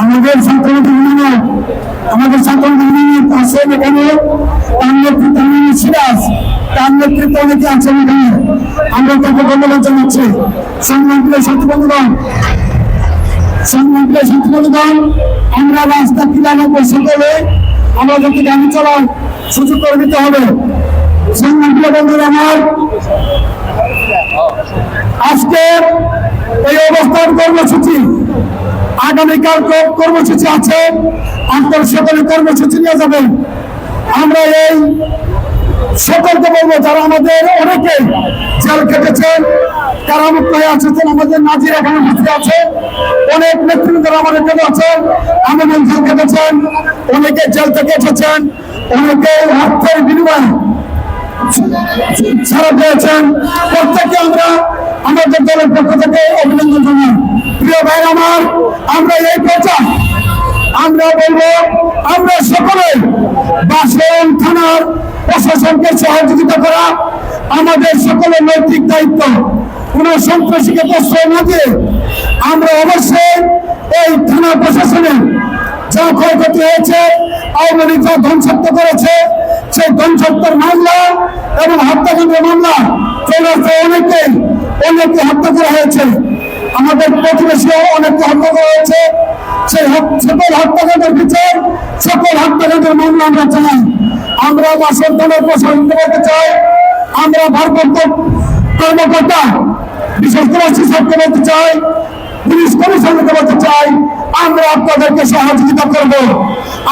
আমাদের ইউনিয়ন আমাদের ইউনিয়ন আছেন এখানে তার নেতৃত্ব সিরাজ তার নেতৃত্বে অনেকে আছেন এখানে। আমরা তাকে ধন্যবাদ জানাচ্ছি। সংগ্রামপ্রিয় ছাত্র বন্ধুগণ সংগ্রামপ্রিয় ছাত্র বন্ধুগণ আমরা রাস্তা সকলে গাড়ি চলার সুযোগ করে দিতে হবে। সংগ্রামপ্রিয় বন্ধুরা আমার, আজকে এই অবস্থান কর্মসূচি আগামীকাল কর্মসূচি আছে আপনার সকলে কর্মসূচি নিয়ে যাবেন আমরা এই সকলকে বলব যারা আমাদের অনেকে জেল কেটেছেন কারামুক্ত হয়ে আছেন আমাদের নাজির এখানে বসে আছে। অনেক নেতৃত্ব আমাদের জন্য আছেন আমাদের জেল কেটেছেন অনেকে জেল থেকে এসেছেন, অনেকে অর্থের বিনিময়ে ছাড়া পেয়েছেন। প্রত্যেককে আমরা আমাদের দলের পক্ষ থেকে অভিনন্দন জানাই। প্রিয় ভাই আমার, আমরা এই প্রচার, আমরা বলব, আমরা সকলে বাসন থানার প্রশাসনকে সহযোগিতা করা আমাদের সকলের নৈতিক দায়িত্ব। কোন সন্ত্রাসীকে প্রশ্রয় না দিয়ে আমরা অবশ্যই এই থানা প্রশাসনের যা ক্ষয়ক্ষতি হয়েছে, আওয়ামী লীগ যা ধ্বংসত্ব করেছে, সেই ধ্বংসত্বের মামলা এবং হত্যাকাণ্ডের মামলা চলে আসছে অনেকে অনেকে হত্যা করা হয়েছে। আমাদের প্রতিবেশীও অনেককে হত্যা করা হয়েছে। সেই সকল হত্যাকাণ্ডের বিচার, সকল হত্যাকাণ্ডের মামলা আমরা চাই। আমরা বাসন দলের প্রশাসন বলতে চাই। আমরা ভারপ্রাপ্ত কর্মকর্তা, বিশেষ করে শিক্ষককে বলতে চাই, পুলিশ কমিশনকে বলতে চাই, আমরা আপনাদেরকে সহযোগিতা করব।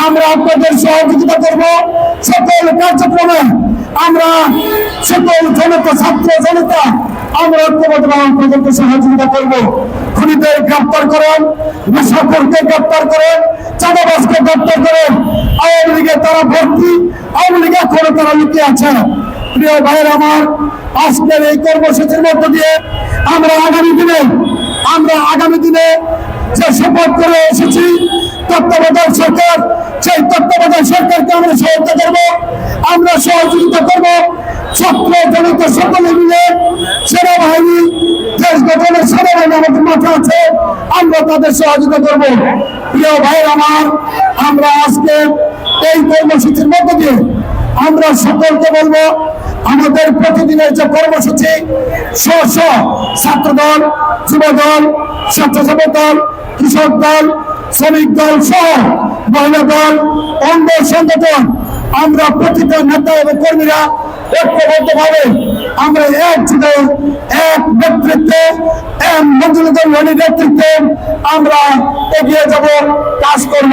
আমরা আপনাদের সহযোগিতা করব। সকল কার্যক্রমে আমরা সকল জনতা, ছাত্র জনতা, আমরা ঐক্যবদ্ধ আপনাদেরকে সহযোগিতা করব। খুনিদের গ্রেপ্তার করেন মুসাফরকে গ্রেপ্তার করেন চাঁদাবাসকে গ্রেপ্তার করেন। আওয়ামী লীগের তারা ভর্তি, আওয়ামী লীগ এখনও তারা লুকিয়ে আছে। প্রিয় ভাইয়ের আমার, আজকের এই কর্মসূচির মধ্য দিয়ে আমরা আগামী দিনে, আমরা আগামী দিনে যে শপথ করে এসেছি, তত্ত্বাবধায়ক সরকার তত্ত্বাবধায়ক সরকারকে আমরা সহায়তা করব, আমরা সহযোগিতা করব। ছাত্র জনতা সকলে মিলে সেনাবাহিনী, দেশ গঠনের সেনাবাহিনী আমাদের মাঠে আছে, আমরা তাদের সহযোগিতা করব। প্রিয় ভাই আমার, আমরা আজকে এই কর্মসূচির মধ্য দিয়ে আমরা সকলকে বলব, আমাদের প্রতিদিনের যে কর্মসূচি স্ব স্ব ছাত্র দল যুব দল স্বেচ্ছাসেবক দল, কৃষক দল, শ্রমিক দল সহ মহিলা দল অঙ্গ সংগঠন, আমরা প্রতিটা নেতা এবং কর্মীরা ঐক্যবদ্ধভাবে আমরা এক ছিল, এক নেতৃত্বে, এক মন্ত্রী নেতৃত্বে আমরা এগিয়ে যাব, কাজ করব।